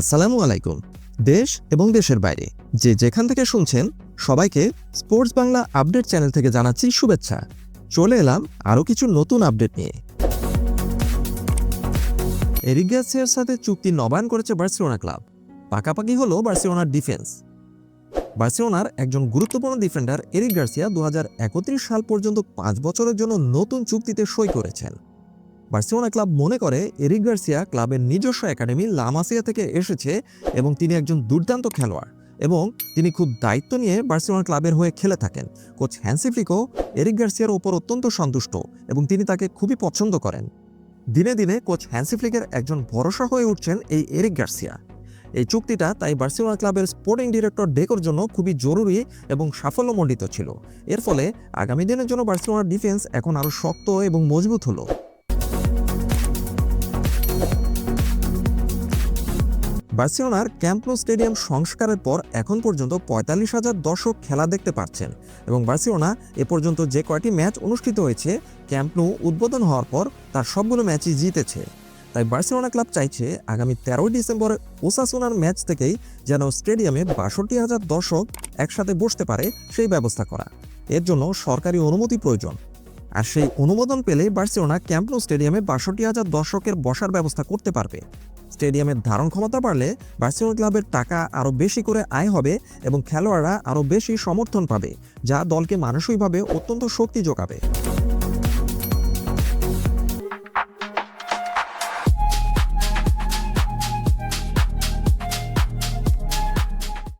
আসসালামু আলাইকুম। দেশ এবং দেশের বাইরে, যে যেখান থেকে শুনছেন, সবাইকে স্পোর্টস বাংলা আপডেট চ্যানেল থেকে জানাচ্ছি শুভেচ্ছা। চলে এলাম আরও কিছু নতুন আপডেট নিয়ে। এরিক গ্যাসিয়ার সাথে চুক্তি নবায়ন করেছে বার্সেলোনা ক্লাব। পাকাপাকি হলো বার্সেলোনার ডিফেন্স। বার্সেলোনার একজন গুরুত্বপূর্ণ ডিফেন্ডার এরিক গার্সিয়া দু সাল পর্যন্ত পাঁচ বছরের জন্য নতুন চুক্তিতে সই করেছেন। বার্সেলোনা ক্লাব মনে করে এরিক গার্সিয়া ক্লাবের নিজস্ব একাডেমি লামাসিয়া থেকে এসেছে এবং তিনি একজন দুর্দান্ত খেলোয়াড় এবং তিনি খুব দায়িত্ব নিয়ে বার্সেলোনা ক্লাবের হয়ে খেলে থাকেন। কোচ হ্যান্সিফ্লিকও এরিক গার্সিয়ার ওপর অত্যন্ত সন্তুষ্ট এবং তিনি তাকে খুবই পছন্দ করেন। দিনে দিনে কোচ হ্যান্সিফ্লিকের একজন ভরসা হয়ে উঠছেন এই এরিক গার্সিয়া। এই চুক্তিটা তাই বার্সেলোনা ক্লাবের স্পোর্টিং ডিরেক্টর ডেকোর জন্য খুবই জরুরি এবং সাফল্যমণ্ডিত ছিল। এর ফলে আগামী দিনের জন্য বার্সেলোনার ডিফেন্স এখন আরও শক্ত এবং মজবুত হলো। বার্সেলোনার ক্যাম্পনো স্টেডিয়াম সংস্কারের পর এখন পর্যন্ত পঁয়তাল্লিশ হাজার দর্শক খেলা দেখতে পাচ্ছেন এবং বার্সেলোনা এ পর্যন্ত যে কয়টি ম্যাচ অনুষ্ঠিত হয়েছে, ক্যাম্পনো উদ্বোধন হওয়ার পর তার সবগুলো ম্যাচই জিতেছে। তাই বার্সেলোনা ক্লাব চাইছে আগামী তেরোই ডিসেম্বর ওসাসোনার ম্যাচ থেকেই যেন স্টেডিয়ামে বাষট্টি হাজার দর্শক একসাথে বসতে পারে সেই ব্যবস্থা করা। এর জন্য সরকারি অনুমতি প্রয়োজন। আর সেই অনুমোদন পেলে বার্সেলোনা ক্যাম্পনো স্টেডিয়ামে বাষট্টি হাজার দর্শকের বসার ব্যবস্থা করতে পারবে। স্টেডিয়ামের ধারণ ক্ষমতা বাড়লে বার্সেলোনা ক্লাবের টাকা আরও বেশি করে আয় হবে এবং খেলোয়াড়রা আরও বেশি সমর্থন পাবে, যা দলকে মানসিকভাবে অত্যন্ত শক্তি যোগাবে।